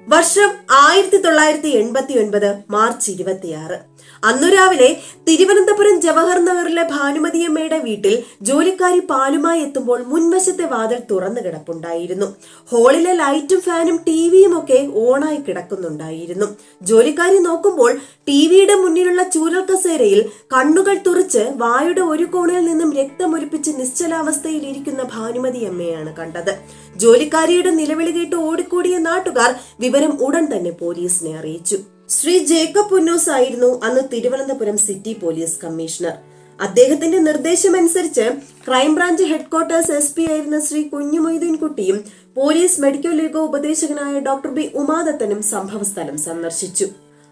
വർഷം ആയിരത്തി തൊള്ളായിരത്തി എൺപത്തി ഒൻപത് മാർച്ച് ഇരുപത്തിയാറ്. അന്നു രാവിലെ തിരുവനന്തപുരം ജവഹർ നഗറിലെ ഭാനുമതിയമ്മയുടെ വീട്ടിൽ ജോലിക്കാരി പാലുമായി എത്തുമ്പോൾ മുൻവശത്തെ വാതിൽ തുറന്നു കിടപ്പുണ്ടായിരുന്നു. ഹാളിലെ ലൈറ്റും ഫാനും ടിവിയും ഒക്കെ ഓണായി കിടക്കുന്നുണ്ടായിരുന്നു. ജോലിക്കാരി നോക്കുമ്പോൾ ടിവിയുടെ മുന്നിലുള്ള ചൂരൽ കസേരയിൽ കണ്ണുകൾ തുറച്ച് വായുടെ ഒരു കോണിൽ നിന്നും രക്തമൊലിപ്പിച്ച് നിശ്ചലാവസ്ഥയിൽ ഇരിക്കുന്ന ഭാനുമതി കണ്ടത്. ജോലിക്കാരിയുടെ നിലവിളി കേട്ട് ഓടിക്കൂടിയ നാട്ടുകാർ വിവരം ഉടൻ തന്നെ പോലീസിനെ അറിയിച്ചു. ശ്രീ ജേക്കബ് പുന്നോസ് ആയിരുന്നു അന്ന് തിരുവനന്തപുരം സിറ്റി പോലീസ് കമ്മീഷണർ. അദ്ദേഹത്തിന്റെ നിർദ്ദേശമനുസരിച്ച് ക്രൈംബ്രാഞ്ച് ഹെഡ്ക്വാർട്ടേഴ്സ് എസ് പി ആയിരുന്ന ശ്രീ കുഞ്ഞു മൊയ്തീൻ കുട്ടിയും പോലീസ് മെഡിക്കൽ ലീഗോ ഉപദേശകനായ ഡോക്ടർ ബി ഉമാദത്തനും സംഭവസ്ഥലം സന്ദർശിച്ചു.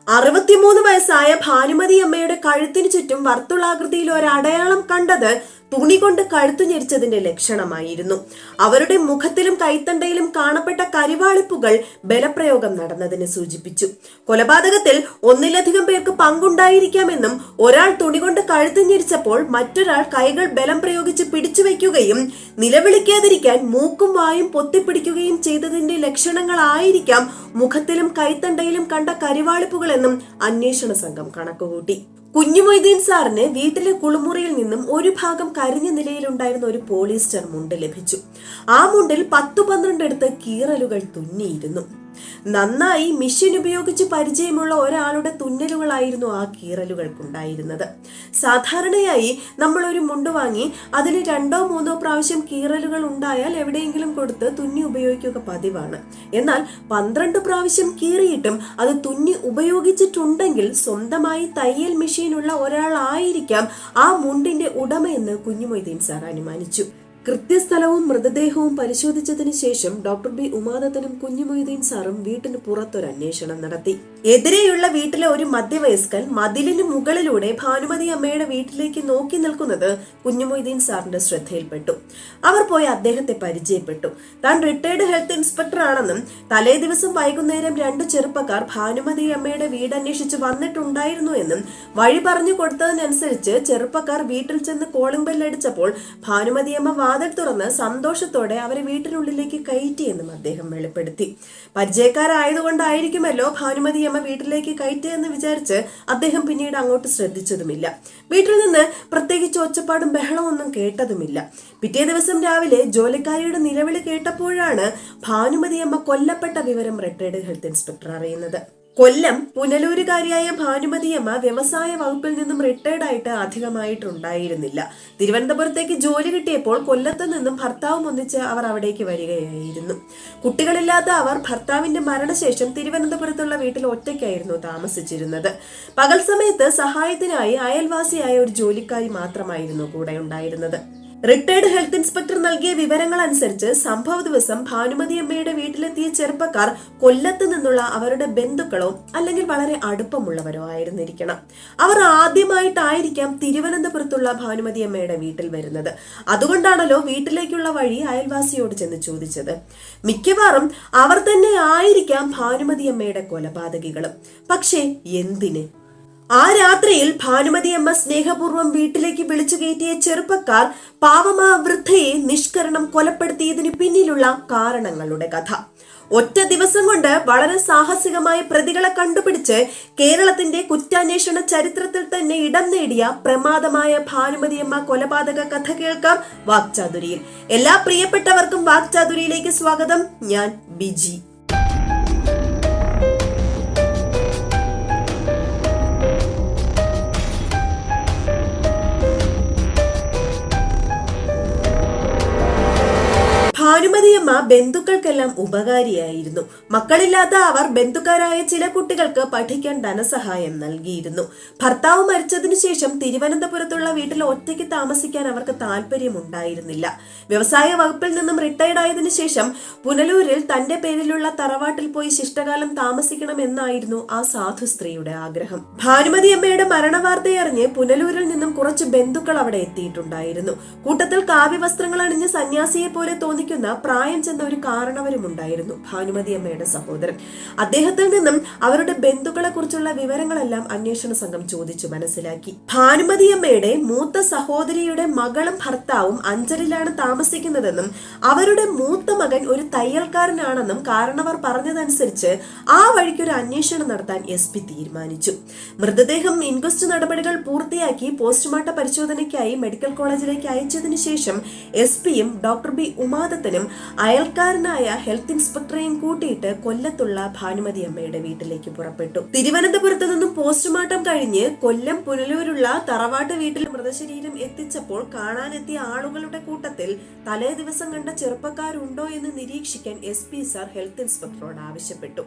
അറുപത്തിമൂന്ന് വയസ്സായ ഭാനുമതി അമ്മയുടെ കഴുത്തിനു ചുറ്റും വർത്തുളാകൃതിയിൽ ഒരു അടയാളം കണ്ടത് തുണി കൊണ്ട് കഴുത്തു ഞെരിച്ചതിന്റെ ലക്ഷണമായിരുന്നു. അവരുടെ മുഖത്തിലും കൈത്തണ്ടയിലും കാണപ്പെട്ട കരിവാളിപ്പുകൾ ബലപ്രയോഗം നടന്നതിനെ സൂചിപ്പിച്ചു. കൊലപാതകത്തിൽ ഒന്നിലധികം പേർക്ക് പങ്കുണ്ടായിരിക്കാമെന്നും ഒരാൾ തുണി കൊണ്ട് കഴുത്തു ഞെരിച്ചപ്പോൾ മറ്റൊരാൾ കൈകൾ ബലം പ്രയോഗിച്ച് പിടിച്ചു വയ്ക്കുകയും നിലവിളിക്കാതിരിക്കാൻ മൂക്കും വായും പൊത്തിപ്പിടിക്കുകയും ചെയ്തതിന്റെ ലക്ഷണങ്ങളായിരിക്കാം മുഖത്തിലും കൈത്തണ്ടയിലും കണ്ട കരിവാളിപ്പുകളെന്നും അന്വേഷണ സംഘം കണക്കുകൂട്ടി. കുഞ്ഞുമൊയ്തീൻ സാറിന് വീട്ടിലെ കുളിമുറിയിൽ നിന്നും ഒരു ഭാഗം കരിഞ്ഞ നിലയിലുണ്ടായിരുന്ന ഒരു പോളിസ്റ്റർ മുണ്ട് ലഭിച്ചു. ആ മുണ്ടിൽ പത്തു പന്ത്രണ്ടെടുത്ത് കീറലുകൾ തുന്നിയിരുന്നു. നന്നായി മെഷീൻ ഉപയോഗിച്ച് പരിചയമുള്ള ഒരാളുടെ തുന്നലുകളായിരുന്നു ആ കീറലുകൾക്കുണ്ടായിരുന്നത്. സാധാരണയായി നമ്മൾ ഒരു മുണ്ട് വാങ്ങി അതിന് രണ്ടോ മൂന്നോ പ്രാവശ്യം കീറലുകൾ ഉണ്ടായാൽ എവിടെയെങ്കിലും കൊടുത്ത് തുന്നി ഉപയോഗിക്കുക പതിവാണ്. എന്നാൽ പന്ത്രണ്ട് പ്രാവശ്യം കീറിയിട്ടും അത് തുന്നി ഉപയോഗിച്ചിട്ടുണ്ടെങ്കിൽ സ്വന്തമായി തയ്യൽ മെഷീനുള്ള ഒരാളായിരിക്കാം ആ മുണ്ടിന്റെ ഉടമയെന്ന് കുഞ്ഞുമൊയ്തീൻ സാർ അനുമാനിച്ചു. കൃത്യസ്ഥലവും മൃതദേഹവും പരിശോധിച്ചതിന് ശേഷം ഡോക്ടർ ബി ഉമാദത്തനും കുഞ്ഞുമൊയ്തീൻ സാറും വീട്ടിന് പുറത്തൊരു അന്വേഷണം നടത്തി. എതിരെയുള്ള വീട്ടിലെ ഒരു മധ്യവയസ്കൻ മതിലിന് മുകളിലൂടെ ഭാനുമതി അമ്മയുടെ വീട്ടിലേക്ക് നോക്കി നിൽക്കുന്നത് കുഞ്ഞുമൊയ്തീൻ സാറിന്റെ ശ്രദ്ധയിൽപ്പെട്ടു. അവർ പോയി അദ്ദേഹത്തെ പരിചയപ്പെട്ടു. താൻ റിട്ടയർഡ് ഹെൽത്ത് ഇൻസ്പെക്ടർ ആണെന്നും തലേ ദിവസം വൈകുന്നേരം രണ്ട് ചെറുപ്പക്കാർ ഭാനുമതി അമ്മയുടെ വീട് അന്വേഷിച്ച് വന്നിട്ടുണ്ടായിരുന്നു എന്നും വഴി പറഞ്ഞു കൊടുത്തതിനനുസരിച്ച് ചെറുപ്പക്കാർ വീട്ടിൽ ചെന്ന് കോളിംഗ് ബെല്ലടിച്ചപ്പോൾ ഭാനുമതി അമ്മ വാതിൽ തുറന്ന് സന്തോഷത്തോടെ അവരെ വീട്ടിനുള്ളിലേക്ക് കയറ്റിയെന്നും അദ്ദേഹം വെളിപ്പെടുത്തി. പരിചയക്കാരായതുകൊണ്ടായിരിക്കുമല്ലോ ഭാനുമതി അമ്മ വീട്ടിലേക്ക് കയറ്റിയെന്ന് വിചാരിച്ച് അദ്ദേഹം പിന്നീട് അങ്ങോട്ട് ശ്രദ്ധിച്ചതുമില്ല. വീട്ടിൽ നിന്ന് പ്രത്യേകിച്ച് ഒച്ചപ്പാടും ബഹളമൊന്നും കേട്ടതുമില്ല. പിറ്റേ ദിവസം രാവിലെ ജോലിക്കാരിയുടെ നിലവിളി കേട്ടപ്പോഴാണ് ഭാനുമതി അമ്മ കൊല്ലപ്പെട്ട വിവരം റിട്ടയർഡ് ഹെൽത്ത് ഇൻസ്പെക്ടർ അറിയുന്നത്. കൊല്ലം പുനലൂരുകാരിയായ ഭാനുമതിയമ്മ വ്യവസായ വകുപ്പിൽ നിന്നും റിട്ടയർഡ് ആയിട്ട് അധികമായിട്ടുണ്ടായിരുന്നില്ല. തിരുവനന്തപുരത്തേക്ക് ജോലി കിട്ടിയപ്പോൾ കൊല്ലത്ത് നിന്നും ഭർത്താവും ഒന്നിച്ച് അവർ അവിടേക്ക് വരികയായിരുന്നു. കുട്ടികളില്ലാത്ത അവർ ഭർത്താവിന്റെ മരണശേഷം തിരുവനന്തപുരത്തുള്ള വീട്ടിൽ ഒറ്റയ്ക്കായിരുന്നു താമസിച്ചിരുന്നത്. പകൽ സമയത്ത് സഹായത്തിനായി അയൽവാസിയായ ഒരു ജോലിക്കാരി മാത്രമായിരുന്നു കൂടെ ഉണ്ടായിരുന്നത്. റിട്ടയർഡ് ഹെൽത്ത് ഇൻസ്പെക്ടർ നൽകിയ വിവരങ്ങൾ അനുസരിച്ച് സംഭവ ദിവസം ഭാനുമതി അമ്മയുടെ വീട്ടിലെത്തിയ ചെറുപ്പക്കാർ കൊല്ലത്ത് നിന്നുള്ള അവരുടെ ബന്ധുക്കളോ അല്ലെങ്കിൽ വളരെ അടുപ്പമുള്ളവരോ ആയിരുന്നിരിക്കണം. അവർ ആദ്യമായിട്ടായിരിക്കാം തിരുവനന്തപുരത്തുള്ള ഭാനുമതി അമ്മയുടെ വീട്ടിൽ വരുന്നത്. അതുകൊണ്ടാണല്ലോ വീട്ടിലേക്കുള്ള വഴി അയൽവാസിയോട് ചെന്ന് ചോദിച്ചത്. മിക്കവാറും അവർ തന്നെ ആയിരിക്കാം ഭാനുമതി അമ്മയുടെ കൊലപാതകികളും. പക്ഷേ എന്തിന്? ആ രാത്രിയിൽ ഭാനുമതി അമ്മ സ്നേഹപൂർവം വീട്ടിലേക്ക് വിളിച്ചു കയറ്റിയ ചെറുപ്പക്കാർ പാവമാ വൃദ്ധയെ നിഷ്കരണം കൊലപ്പെടുത്തിയതിന് പിന്നിലുള്ള കാരണങ്ങളുടെ കഥ. ഒറ്റ ദിവസം കൊണ്ട് വളരെ സാഹസികമായ പ്രതികളെ കണ്ടുപിടിച്ച് കേരളത്തിന്റെ കുറ്റാന്വേഷണ ചരിത്രത്തിൽ തന്നെ ഇടം നേടിയ പ്രമാദമായ ഭാനുമതിയമ്മ കൊലപാതക കഥ കേൾക്കാം വാക്ചാതുരിയിൽ. എല്ലാ പ്രിയപ്പെട്ടവർക്കും വാക്ചാതുരിയിലേക്ക് സ്വാഗതം. ഞാൻ ബിജി. മരുമ ഭാനുമതിയമ്മ ബന്ധുക്കൾക്കെല്ലാം ഉപകാരിയായിരുന്നു. മക്കളില്ലാത്ത അവർ ബന്ധുക്കാരായ ചില കുട്ടികൾക്ക് പഠിക്കാൻ ധനസഹായം നൽകിയിരുന്നു. ഭർത്താവ് മരിച്ചതിനു ശേഷം തിരുവനന്തപുരത്തുള്ള വീട്ടിൽ ഒറ്റയ്ക്ക് താമസിക്കാൻ അവർക്ക് താല്പര്യമുണ്ടായിരുന്നില്ല. വ്യവസായ വകുപ്പിൽ നിന്നും റിട്ടയർഡ് ആയതിനു ശേഷം പുനലൂരിൽ തന്റെ പേരിലുള്ള തറവാട്ടിൽ പോയി ശിഷ്ടകാലം താമസിക്കണം എന്നായിരുന്നു ആ സാധു സ്ത്രീയുടെ ആഗ്രഹം. ഭാനുമതി അമ്മയുടെ മരണവാർത്തയറിഞ്ഞ് പുനലൂരിൽ നിന്നും കുറച്ച് ബന്ധുക്കൾ അവിടെ എത്തിയിട്ടുണ്ടായിരുന്നു. കൂട്ടത്തിൽ കാവ്യ വസ്ത്രങ്ങൾ അണിഞ്ഞ് സന്യാസിയെ പോലെ തോന്നിക്കുന്ന ചെന്ന എന്ന ഒരു കാരണവരും ഉണ്ടായിരുന്നു ഭാനുമതി അമ്മയുടെ സഹോദരൻ. അദ്ദേഹത്തിൽ നിന്നും അവരുടെ ബന്ധുക്കളെ കുറിച്ചുള്ള വിവരങ്ങളെല്ലാം അന്വേഷണ സംഘം ചോദിച്ചു മനസ്സിലാക്കി. ഭാനുമതി അമ്മയുടെ മൂത്ത സഹോദരിയുടെ മകളും ഭർത്താവും അഞ്ചലിലാണ് താമസിക്കുന്നതെന്നും അവരുടെ മൂത്ത മകൻ ഒരു തയ്യൽക്കാരനാണെന്നും കാരണവർ പറഞ്ഞതനുസരിച്ച് ആ വഴിക്ക് ഒരു അന്വേഷണം നടത്താൻ എസ് പി തീരുമാനിച്ചു. മൃതദേഹം ഇൻക്വസ്റ്റ് നടപടികൾ പൂർത്തിയാക്കി പോസ്റ്റ്മോർട്ടം പരിശോധനയ്ക്കായി മെഡിക്കൽ കോളേജിലേക്ക് അയച്ചതിനു ശേഷം എസ് പിയും ഡോക്ടർ ബി ഉമാദത്തനും അയൽക്കാരനായ ഹെൽത്ത് ഇൻസ്പെക്ടറെയും കൂട്ടിയിട്ട് കൊല്ലത്തുള്ള ഭാനുമതി അമ്മയുടെ വീട്ടിലേക്ക് പുറപ്പെട്ടു. തിരുവനന്തപുരത്ത് നിന്നും പോസ്റ്റ്മോർട്ടം കഴിഞ്ഞ് കൊല്ലം പുനലൂരുള്ള തറവാട്ട് വീട്ടിൽ മൃതശരീരം എത്തിച്ചപ്പോൾ കാണാനെത്തിയ ആളുകളുടെ കൂട്ടത്തിൽ തലേ ദിവസം കണ്ട ചെറുപ്പക്കാരുണ്ടോ എന്ന് നിരീക്ഷിക്കാൻ എസ് പി സാർ ഹെൽത്ത് ഇൻസ്പെക്ടറോട് ആവശ്യപ്പെട്ടു.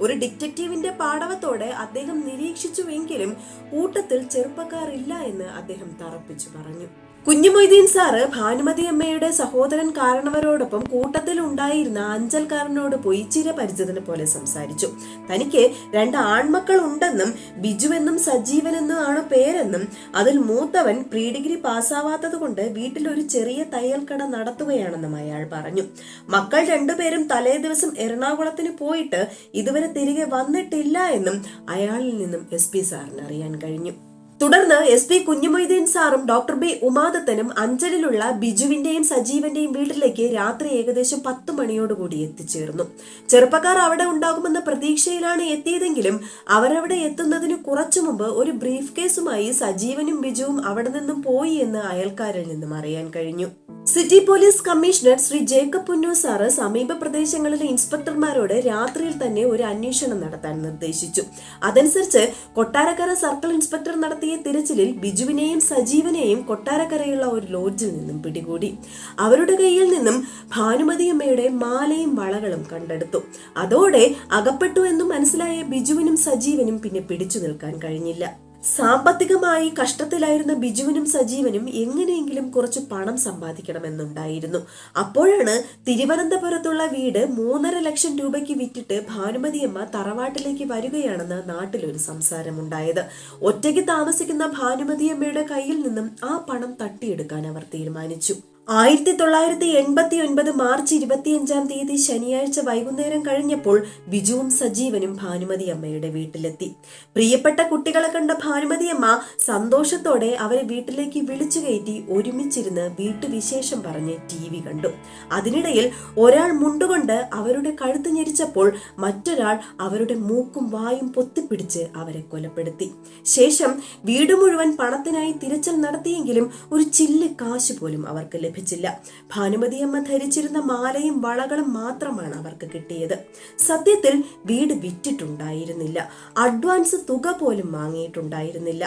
ഒരു ഡിറ്റക്റ്റീവിന്റെ പാടവത്തോടെ അദ്ദേഹം നിരീക്ഷിച്ചുവെങ്കിലും കൂട്ടത്തിൽ ചെറുപ്പക്കാരില്ല എന്ന് അദ്ദേഹം തറപ്പിച്ചു പറഞ്ഞു. കുഞ്ഞുമൊയ്തീൻ സാറ് ഭാനുമതി അമ്മയുടെ സഹോദരൻ കാരണവരോടൊപ്പം കൂട്ടത്തിൽ ഉണ്ടായിരുന്ന അഞ്ചൽക്കാരനോട് പോയി ചിരപരിചിതനെ പോലെ സംസാരിച്ചു. തനിക്ക് രണ്ട് ആൺമക്കൾ ഉണ്ടെന്നും ബിജുവെന്നും സജീവൻ എന്നും ആണ് പേരെന്നും അതിൽ മൂത്തവൻ പ്രീ ഡിഗ്രി പാസ്സാവാത്തത് കൊണ്ട് വീട്ടിൽ ഒരു ചെറിയ തയ്യൽക്കട കട നടത്തുകയാണെന്നും അയാൾ പറഞ്ഞു. മക്കൾ രണ്ടുപേരും തലേ ദിവസം എറണാകുളത്തിന് പോയിട്ട് ഇതുവരെ തിരികെ വന്നിട്ടില്ല എന്നും അയാളിൽ നിന്നും എസ് പി സാറിന് അറിയാൻ കഴിഞ്ഞു. തുടർന്ന് എസ് പി കുഞ്ഞുമൊയ്തീൻ സാറും ഡോക്ടർ ബി ഉമാദത്തനും അഞ്ചലിലുള്ള ബിജുവിന്റെയും സജീവന്റെയും വീട്ടിലേക്ക് രാത്രി ഏകദേശം പത്ത് മണിയോടുകൂടി എത്തിച്ചേർന്നു. ചെറുപ്പക്കാർ അവിടെ ഉണ്ടാകുമെന്ന പ്രതീക്ഷയിലാണ് എത്തിയതെങ്കിലും അവരവിടെ എത്തുന്നതിന് കുറച്ചു മുമ്പ് ഒരു ബ്രീഫ് കേസുമായി സജീവനും ബിജുവും അവിടെ നിന്നും പോയി എന്ന് അയൽക്കാരിൽ നിന്നും അറിയാൻ കഴിഞ്ഞു. City police commissioner Shri Jacob Punnu sir സമീപ പ്രദേശങ്ങളിലെ ഇൻസ്പെക്ടർമാരോട് രാത്രിയിൽ തന്നെ ഒരു അന്വേഷണം നടത്താൻ നിർദ്ദേശിച്ചു. അതനുസരിച്ച് കൊട്ടാരക്കര സർക്കിൾ ഇൻസ്പെക്ടർ നടത്തിയ തിരച്ചിലിൽ ബിജുവിനെയും സജീവനെയും കൊട്ടാരക്കരയുള്ള ഒരു ലോഡ്ജിൽ നിന്നും പിടികൂടി. അവരുടെ കയ്യിൽ നിന്നും ഭാനുമതിയമ്മയുടെ മാലയും വളകളും കണ്ടെടുത്തു. അതോടെ അകപ്പെട്ടു എന്ന് മനസ്സിലായ ബിജുവിനും സജീവനും പിന്നെ പിടിച്ചു നിൽക്കാൻ കഴിഞ്ഞില്ല. സാമ്പത്തികമായി കഷ്ടത്തിലായിരുന്ന ബിജുവിനും സജീവനും എങ്ങനെയെങ്കിലും കുറച്ച് പണം സമ്പാദിക്കണമെന്നുണ്ടായിരുന്നു. അപ്പോഴാണ് തിരുവനന്തപുരത്തുള്ള വീട് മൂന്നര ലക്ഷം രൂപയ്ക്ക് വിറ്റിട്ട് ഭാനുമതിയമ്മ തറവാട്ടിലേക്ക് വരികയാണെന്ന് നാട്ടിലൊരു സംസാരമുണ്ടായത്. ഒറ്റയ്ക്ക് താമസിക്കുന്ന ഭാനുമതിയമ്മയുടെ കയ്യിൽ നിന്നും ആ പണം തട്ടിയെടുക്കാൻ അവർ തീരുമാനിച്ചു. ആയിരത്തി തൊള്ളായിരത്തി എൺപത്തി ഒൻപത് മാർച്ച് ഇരുപത്തിയഞ്ചാം തീയതി ശനിയാഴ്ച വൈകുന്നേരം കഴിഞ്ഞപ്പോൾ ബിജുവും സജീവനും ഭാനുമതി അമ്മയുടെ വീട്ടിലെത്തി. പ്രിയപ്പെട്ട കുട്ടികളെ കണ്ട ഭാനുമതി അമ്മ സന്തോഷത്തോടെ അവരെ വീട്ടിലേക്ക് വിളിച്ചു കയറ്റി ഒരുമിച്ചിരുന്ന് വീട്ടുവിശേഷം പറഞ്ഞ് ടി വി കണ്ടു. അതിനിടയിൽ ഒരാൾ മുണ്ടുകൊണ്ട് അവരുടെ കഴുത്ത് ഞെരിച്ചപ്പോൾ മറ്റൊരാൾ അവരുടെ മൂക്കും വായും പൊത്തിപ്പിടിച്ച് അവരെ കൊലപ്പെടുത്തി. ശേഷം വീട് മുഴുവൻ പണത്തിനായി തിരച്ചിൽ നടത്തിയെങ്കിലും ഒരു ചില്ല് കാശ് പോലും അവർക്ക് ലഭിച്ചു ലഭിച്ചില്ല. ഭാനുമതിയമ്മ ധരിച്ചിരുന്ന മാലയും വളകളും മാത്രമാണ് അവർക്ക് കിട്ടിയത്. സത്യത്തിൽ വീട് വിറ്റിട്ടുണ്ടായിരുന്നില്ല. അഡ്വാൻസ് തുക പോലും വാങ്ങിയിട്ടുണ്ടായിരുന്നില്ല.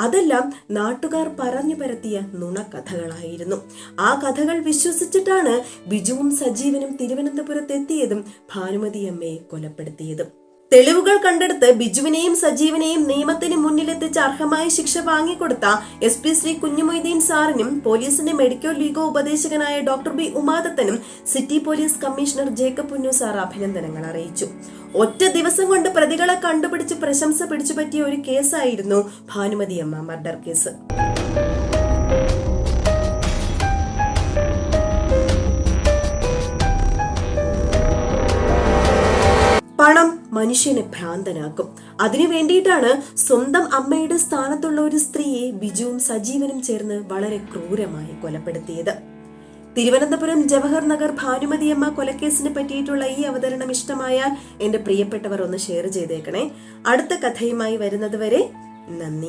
അതെല്ലാം നാട്ടുകാർ പറഞ്ഞു പരത്തിയ നുണക്കഥകളായിരുന്നു. ആ കഥകൾ വിശ്വസിച്ചിട്ടാണ് ബിജുവും സജീവനും തിരുവനന്തപുരത്തെത്തിയതും ഭാനുമതിയമ്മയെ കൊലപ്പെടുത്തിയതും. തെളിവുകൾ കണ്ടെടുത്ത് ബിജുവിനെയും സജീവനെയും നിയമത്തിന് മുന്നിലെത്തിച്ച് അർഹമായ ശിക്ഷ വാങ്ങിക്കൊടുത്ത എസ് പി ശ്രീ കുഞ്ഞുമൊയ്തീൻ സാറിനും പോലീസിന്റെ മെഡിക്കൽ ലീഗോ ഉപദേശകനായ doctor B ഉമാദത്തനും city police commissioner Jacob Punnu sir അഭിനന്ദനങ്ങൾ അറിയിച്ചു. ഒറ്റ ദിവസം കൊണ്ട് പ്രതികളെ കണ്ടുപിടിച്ച് പ്രശംസ പിടിച്ചുപറ്റിയ ഒരു കേസായിരുന്നു ഭാനുമതി അമ്മ മർഡർ കേസ്. മനുഷ്യനെ ഭ്രാന്തനാക്കും. അതിനു വേണ്ടിയിട്ടാണ് സ്വന്തം അമ്മയുടെ സ്ഥാനത്തുള്ള ഒരു സ്ത്രീയെ ബിജുവും സജീവനും ചേർന്ന് വളരെ ക്രൂരമായി കൊലപ്പെടുത്തിയത്. തിരുവനന്തപുരം ജവഹർ നഗർ ഭാനുമതിയമ്മ കൊലക്കേസിനെ പറ്റിയിട്ടുള്ള ഈ അവതരണം ഇഷ്ടമായാൽ എന്റെ പ്രിയപ്പെട്ടവർ ഒന്ന് ഷെയർ ചെയ്തേക്കണേ. അടുത്ത കഥയുമായി വരുന്നതുവരെ നന്ദി.